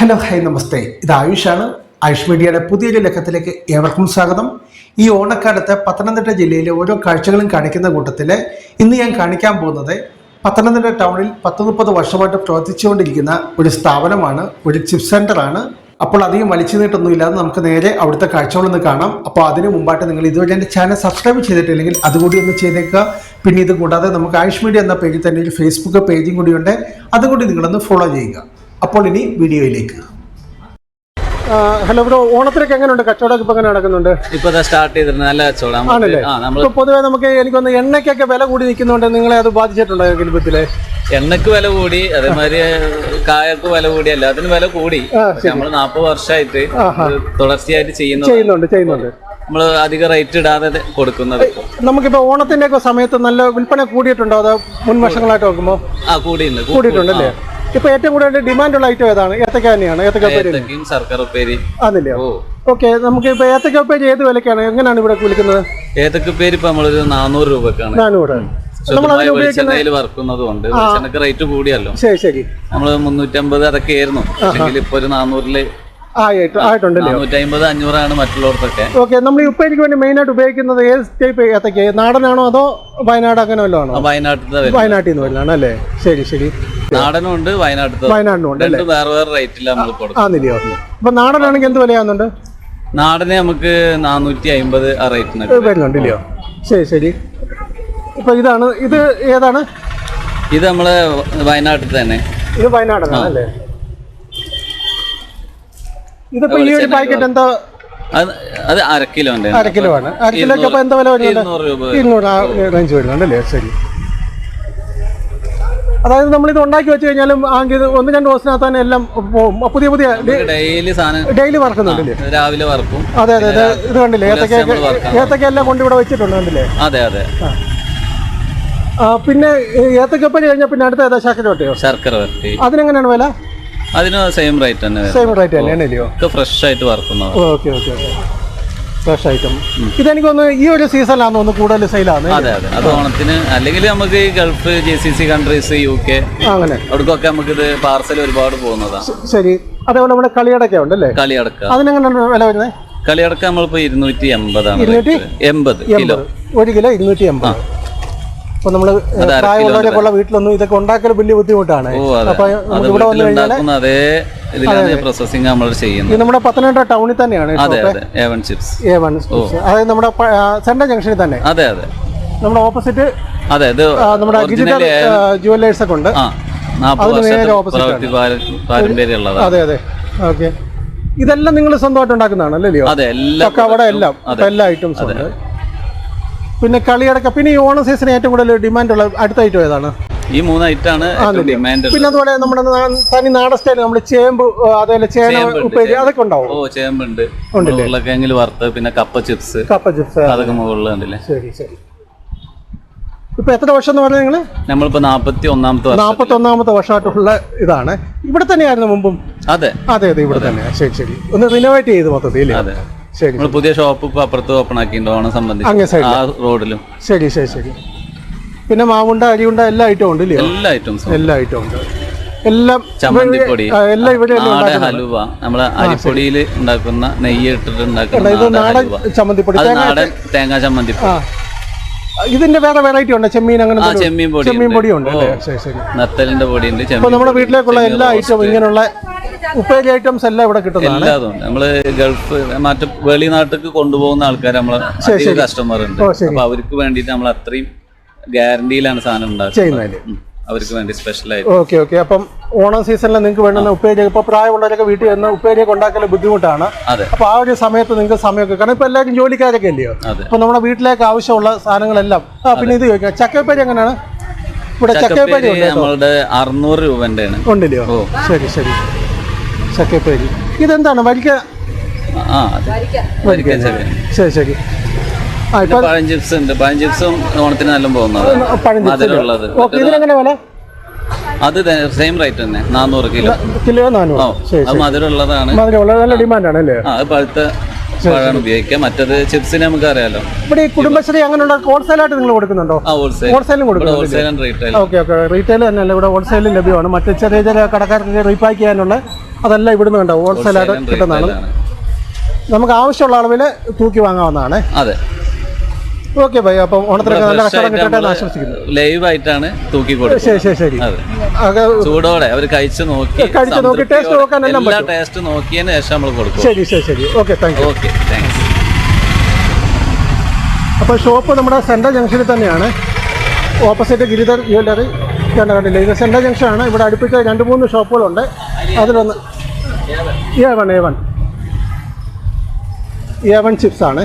Hello high നമസ്തേ. ഇത് ആയുഷാണ്. ആയുഷ് മീഡിയയുടെ പുതിയൊരു ലക്കത്തിലേക്ക് ഏവർക്കും സ്വാഗതം. ഈ ഓണക്കാലത്ത് പത്തനംതിട്ട ജില്ലയിലെ ഓരോ കാഴ്ചകളും കാണിക്കുന്ന കൂട്ടത്തിൽ ഇന്ന് ഞാൻ കാണിക്കാൻ പോകുന്നത് പത്തനംതിട്ട ടൗണിൽ പത്ത് മുപ്പത് വർഷമായിട്ട് പ്രവർത്തിച്ചുകൊണ്ടിരിക്കുന്ന ഒരു സ്ഥാപനമാണ് ഒരു ചിപ്പ് സെന്ററാണ് അപ്പോൾ അധികം വലിച്ചു നീട്ടൊന്നുമില്ലാതെ നമുക്ക് നേരെ അവിടുത്തെ കാഴ്ചകളൊന്ന് കാണാം. അപ്പോൾ അതിന് മുമ്പായിട്ട് നിങ്ങൾ ഇതുവരെ എന്റെ ചാനൽ സബ്സ്ക്രൈബ് ചെയ്തിട്ടില്ലെങ്കിൽ അതുകൂടി ഒന്ന് ചെയ്തേക്കുക. പിന്നെ ഇത് കൂടാതെ നമുക്ക് ആയുഷ് മീഡിയ എന്ന പേജിൽ തന്നെ ഒരു ഫേസ്ബുക്ക് പേജും കൂടിയുണ്ട്. അതുകൂടി നിങ്ങളൊന്ന് ഫോളോ ചെയ്യുക. അപ്പോൾ ഇനി വീഡിയോയിലേക്ക്. ഹലോ ബ്രോ ഓണത്തിനൊക്കെ എങ്ങനെയുണ്ട്? കച്ചവടം ഇപ്പൊ എങ്ങനെ നടക്കുന്നുണ്ട്? ഇപ്പൊ സ്റ്റാർട്ട് ചെയ്തിട്ടുണ്ട് നല്ല കച്ചവടം. ആണല്ലേ? ആ നമ്മൾ ഇപ്പൊ പൊതുവെ നമുക്ക് എനിക്കൊന്ന് എണ്ണയ്ക്കൊക്കെ വില കൂടി നിൽക്കുന്നുണ്ട്. നിങ്ങളെ അത് ബാധിച്ചിട്ടുണ്ടോ ഗൽഭത്തിൽ എണ്ണക്ക് വില കൂടി അതേമാതിരി കായക്ക് വില കൂടി എല്ലാത്തിനും വില കൂടി. നമ്മൾ നാപ്പത് വർഷമായിട്ട് തുടർച്ചയായിട്ട് ചെയ്യുന്നു ചെയ്യുന്നുണ്ട് ചെയ്യുന്നുണ്ട്. നമ്മൾ അധികം റേറ്റ് ഇടാതെ കൊടുക്കുന്നത്. ഇപ്പൊ. നമുക്കിപ്പോ ഓണത്തിന്റെ ഒക്കെ സമയത്ത് നല്ല വിൽപ്പന കൂടിയിട്ടുണ്ടോ? അതോ മുൻ നോക്കുമ്പോ? ആ കൂടിയിട്ടുണ്ട്. കൂടിയിട്ടുണ്ട് കൂടിയിട്ടുണ്ടല്ലേ? ഇപ്പൊ ഏറ്റവും കൂടുതൽ ഡിമാൻഡ് ഉള്ള ഐറ്റം ഏതാണ്? ഏത്തക്ക തന്നെയാണ്. ഏത്തക്ക ശർക്കര ഉപ്പേരി. അതില്ലയോ ഓ. ഓക്കെ നമുക്ക് ഇപ്പൊ ഏത്തക്ക ഉപ്പേരി ഏത് വിലക്കാണ്? എങ്ങനെയാണ് ഇവിടെ വിളിക്കുന്നത് ഏത്തക്ക ഉപ്പേരി ഇപ്പൊ നമ്മളൊരു നാനൂറ് രൂപക്കാണ്. നാനൂറ്. ശുദ്ധമായ വെളിച്ചെണ്ണയിൽ വറുക്കുന്നതും ഉണ്ട് വെളിച്ചെണ്ണക്ക് റേറ്റ് കൂടിയല്ലോ. ശരി ശരി. നമ്മൾ മുന്നൂറ്റമ്പത് അതൊക്കെ ആയിരുന്നു. ഇപ്പൊ ഒരു നാനൂറിൽ അഞ്ഞൂറാണ് മറ്റുള്ളവർക്കൊക്കെ. ഓക്കെ നമ്മൾ ഉപ്പേരിക്ക് വേണ്ടി മെയിൻ ആയിട്ട് ഉപയോഗിക്കുന്നത് ഏത് ടൈപ്പ് ഏത്തക്ക നാടനാണോ അതോ വയനാട് അങ്ങനെ വല്ലതാണോ വയനാട്ടിൽ വയനാട്ടിൽ നിന്ന് വരുന്നതാണ് അല്ലേ? ശരി ശരി. രണ്ട് വേറെ വേറെ റേറ്റിലാണ് ആ അപ്പൊ നാടനാണെങ്കിൽ എന്ത് വിലയാകുന്നുണ്ട് നാടന് നമുക്ക് നാനൂറ്റി അമ്പത് ആ റേറ്റിന് കിട്ടും. വരുന്നുണ്ട് ഇല്ലയോ? ശരി ശരി. ഇപ്പൊ ഇതാണ് ഇത് ഏതാണ്? ഇത് നമ്മളെ വയനാട്ടിൽ തന്നെ. ഇത് വയനാടാണ് അല്ലേ? ഇതിപ്പോ ഈ ഒരു പാക്കറ്റ് എന്താ? അത് അര കിലോ ഉണ്ട്. അര കിലോ ആണ് അര കിലോ എന്താ വില വരുന്നത്? ഇരുന്നൂറ് റേഞ്ച് വരുന്നുണ്ട് അല്ലേ? ശരി. അതായത് നമ്മൾ ഇത് ഉണ്ടാക്കി വെച്ച് കഴിഞ്ഞാലും ഒന്ന് രണ്ട് ദിവസത്തിനകത്ത് തന്നെ എല്ലാം പോകും പുതിയ പുതിയ ഡെയിലി ഡെയിലി വറക്കുന്നുണ്ട് രാവിലെ വറക്കും. അതെ അതെ അതെ. ഇത് കണ്ടില്ലേ? ഏത്തക്ക നമ്മൾ വറക്കാം. ഏത്തക്ക എല്ലാം കൊണ്ട് ഇവിടെ വെച്ചിട്ടുണ്ട് കണ്ടില്ലേ? അതെ അതെ. പിന്നെ ഏത്തക്കപ്പരി കഴിഞ്ഞാൽ പിന്നെ അടുത്ത ഏതാ? ശർക്കര വട്ടയോ ശർക്കര വരട്ടി. അതിനെങ്ങനെയാണ് വില? അതിന് സെയിം റേറ്റ് തന്നെ. സെയിം റേറ്റ് ഒക്കെ ഫ്രഷ് ആയിട്ട് വറക്കുന്നത് okay okay okay. Fresh item ഇതെനിക്ക് ഒന്ന് ഈ ഒരു സീസണിലാണ് ഒന്ന് കൂടുതൽ സെയിലാണ് അതെ അതെ. അത് ഓണത്തിന് അല്ലെങ്കിൽ നമുക്ക് ഈ Gulf G C C countries U K അങ്ങനെ. അവിടേക്കൊക്കെ നമുക്ക് ഇത് പാർസൽ ഒരുപാട് പോകുന്നതാണ് ശരി. അതേപോലെ നമ്മുടെ കളിയടക്ക ഉണ്ടല്ലേ? കളിയടക്ക. അതിനെങ്ങനെയാണ് വില വരുന്നത് കളിയടക്ക നമ്മളിപ്പോ ഇരുന്നൂറ്റി എൺപതാണ് ഇരുന്നൂറ്റി എൺപത് കിലോ. ഒരു കിലോ ഇരുന്നൂറ്റി എൺപത്. അപ്പൊ നമ്മൾ പ്രായമുള്ളവരൊക്കെ ഉള്ള വീട്ടിലൊന്നും ഇതൊക്കെ ഉണ്ടാക്കൽ വലിയ ബുദ്ധിമുട്ടാണ്. അപ്പൊ ഇവിടെ വന്നു കഴിഞ്ഞാൽ പ്രോസസ്സിങ് നമ്മൾ ചെയ്യുന്നത്. നമ്മുടെ പത്തനംതിട്ട ടൗണിൽ തന്നെയാണ് ചിപ്സ് അതായത് നമ്മുടെ സെൻട്രൽ ജംഗ്ഷനിൽ തന്നെ. അതെ അതെ. നമ്മുടെ ഓപ്പോസിറ്റ് അതെ ഇത് നമ്മുടെ ഡിജിറ്റൽ ജുവല്ലേഴ്സ് ഒക്കെ ഉണ്ട്. അതെ അതെ. ഓക്കെ ഇതെല്ലാം നിങ്ങൾ സ്വന്തമായിട്ട് ഉണ്ടാക്കുന്നതാണ് അല്ലല്ലോ അതെ എല്ലാം. എല്ലാ ഐറ്റംസും ഉണ്ട്. പിന്നെ കളിയടക്ക പിന്നെ ഈ ഓണം സീസൺ ഏറ്റവും കൂടുതൽ ഡിമാൻഡ് ഉള്ള അടുത്ത ഐറ്റം ഏതാണ്? ഈ മൂന്ന് ഐറ്റാണ് ആണ് ഡിമാൻഡ് പിന്നെ അതുപോലെ നമ്മുടെ തനി നാടൻ സ്റ്റൈൽ നമ്മുടെ ചേമ്പ് അതേപോലെ ചേന ഉപ്പേരി അതൊക്കെ ഉണ്ടാവും? ഓ ചേമ്പുണ്ട് ഉരുളക്കിഴങ്ങിൽ വറുത്ത് പിന്നെ കപ്പ ചിപ്സ് കപ്പ ചിപ്സ് അതൊക്കെ മുകളിലുണ്ടല്ലേ? ശരി ശരി. ഇപ്പൊ എത്ര വർഷം എന്ന് പറഞ്ഞാൽ നിങ്ങൾ? നമ്മളിപ്പോ നാപ്പത്തി ഒന്നാമത്തെ നാപ്പത്തി ഒന്നാമത്തെ വർഷമായിട്ടുള്ള ഇതാണ്. ഇവിടെ തന്നെയായിരുന്നു മുമ്പും. അതെ. അതെ അതെ ഇവിടെ തന്നെ ശരി ശരി. ഒന്ന് റിനോവേറ്റ് ചെയ്ത് മൊത്തത്തിൽ? അതെ. ശരി നമ്മൾ പുതിയ ഷോപ്പ് ഇപ്പൊ അപ്പുറത്ത് ഓപ്പൺ ആക്കിയിട്ടുണ്ട് ഓണം സംബന്ധിച്ച്? ആ റോഡിലും. ശരി ശരി ശരി. പിന്നെ മാവുണ്ട അരിയുണ്ട എല്ലാ ഐറ്റവും ഉണ്ട് എല്ലാ ഐറ്റംസും എല്ലാ ഐറ്റവും ഉണ്ട്. എല്ലാം ചമ്മന്തിപ്പൊടി എല്ലാം ഇവിടെ നാടൻ ഹലുവ. നമ്മളെ അരിപ്പൊടിയിൽ ഉണ്ടാക്കുന്ന നെയ്യ് ഇട്ടിട്ട് ഉണ്ടാക്കുന്ന നാടൻ ചമ്മന്തിപ്പൊടി ഇതിന്റെ വേറെ വെറൈറ്റി ഉണ്ട്? ചെമ്മീൻ അങ്ങനെ? ചെമ്മീൻ പൊടി ചെമ്മീൻ പൊടി ഉണ്ട് നത്തലിന്റെ നമ്മുടെ വീട്ടിലേക്കുള്ള എല്ലാ ഐറ്റവും ഇങ്ങനെയുള്ള ഉപ്പേരി ഐറ്റംസ് എല്ലാം ഇവിടെ കിട്ടുന്നതാണ്. എല്ലാതും. നമ്മൾ ഗൾഫ് മറ്റു വെളിനാട്ടിലേക്ക് കൊണ്ടുപോകുന്ന ആൾക്കാർ നമ്മളെ കസ്റ്റമർ ഉണ്ട്. അപ്പൊ അവർക്ക് വേണ്ടിയിട്ട് നമ്മൾ അത്രയും ഗ്യാരണ്ടിയിലാണ് സാധനം ഉണ്ടാക്കുന്നത്. അവർക്ക് വേണ്ടി സ്പെഷ്യൽ ആയിട്ട്. Okay okay. അപ്പം ഓണം സീസണിൽ നിങ്ങൾക്ക് വേണ്ടുന്ന ഉപ്പേരി ഇപ്പൊ പ്രായമുള്ളവരൊക്കെ വീട്ടിൽ വന്ന് ഉപ്പേരിയൊക്കെ ഉണ്ടാക്കൽ ബുദ്ധിമുട്ടാണ്. അപ്പോൾ അപ്പൊ ആ ഒരു സമയത്ത് നിങ്ങൾക്ക് സമയമൊക്കെ കാരണം ഇപ്പൊ എല്ലാവരും ജോലിക്കാരൊക്കെ അല്ലയോ അപ്പോൾ അപ്പൊ നമ്മുടെ വീട്ടിലേക്ക് ആവശ്യമുള്ള സാധനങ്ങളെല്ലാം. ആ പിന്നെ ഇത് ചോദിക്കാം. ചക്കപ്പേരി എങ്ങനെയാണ്? ഇവിടെ ചക്കപ്പേരി. നമ്മളുടെ അറുന്നൂറ് രൂപന്റെ ഉണ്ടല്ലോ. ശരി ശരി. ചക്കപ്പേരി ഇതെന്താണ്? വരിക്ക? ശരി ശരി. പഴം ചിപ്സ് ഉണ്ട്. പഴം ചിപ്സും ഓണത്തിന് നല്ല പോകുന്നത്. പഴം ചിപ്സ് മധുരമുള്ളത്. ഓക്കെ ഇതിനെങ്ങനെ വില? അത് സെയിം റേറ്റ് തന്നെ. നാനൂറ് കിലോ. കിലോ നാനൂറ് മധുരമുള്ളതാണ്. മധുരമുള്ള നല്ല ഡിമാൻഡാണ് അല്ലേ അത് പഴുത്ത പഴമാണ് ഉപയോഗിക്കുക മറ്റത് ചിപ്സിന് നമുക്ക് അറിയാലോ ഇവിടെ ഈ കുടുംബശ്രീ അങ്ങനെയുള്ള ഹോൾസെയിലായിട്ട് നിങ്ങൾ കൊടുക്കുന്നുണ്ടോ? ഹോൾസെയിലും കൊടുക്കുന്നുണ്ട് റീറ്റെയിൽ ഓക്കെ ഓക്കെ. റീറ്റെയിൽ തന്നെയല്ല ഇവിടെ ഹോൾസെയിലും ലഭ്യമാണ്. മറ്റു ചെറിയ ചെറിയ കടക്കാർക്ക് റീപാക്ക് ചെയ്യാനുള്ള അതെല്ലാം ഇവിടുന്ന് കണ്ടോ? ഹോൾസെയിലായിട്ട് കിട്ടുന്നതാണ് നമുക്ക് ആവശ്യമുള്ള അളവിൽ തൂക്കി വാങ്ങാവുന്നതാണ്. അതെ. ഓക്കെ ഭൈ അപ്പം ഓണത്തിനൊക്കെ നല്ല കച്ചവടം കിട്ടട്ടെ എന്ന് ആശംസിക്കുന്നു. ലൈവ് ആയിട്ടാണ് തൂക്കി ശരി കൊടുക്കുന്നത്. ശരി. ശരി ചൂടോടെ അവർ കഴിച്ചു നോക്കി കഴിച്ച് നോക്കി ടേസ്റ്റ് നോക്കാൻ എല്ലാ ടേസ്റ്റ് നോക്കിയതിന് ശേഷം നമ്മൾ കൊടുക്കും. ശരി ശരി ശരി. Okay thank you okay thanks അപ്പോൾ ഷോപ്പ് നമ്മുടെ സെൻട്രൽ ജംഗ്ഷനിൽ തന്നെയാണ്. ഓപ്പോസിറ്റ് ഗിരിധർ ജ്വല്ലറി കണ്ട കണ്ടില്ല. ഇത് സെൻട്രൽ ജംഗ്ഷനാണ്. ഇവിടെ അടുപ്പിച്ച രണ്ട് മൂന്ന് ഷോപ്പുകളുണ്ട്. അതിലൊന്ന് A one A one A one chips ആണ്.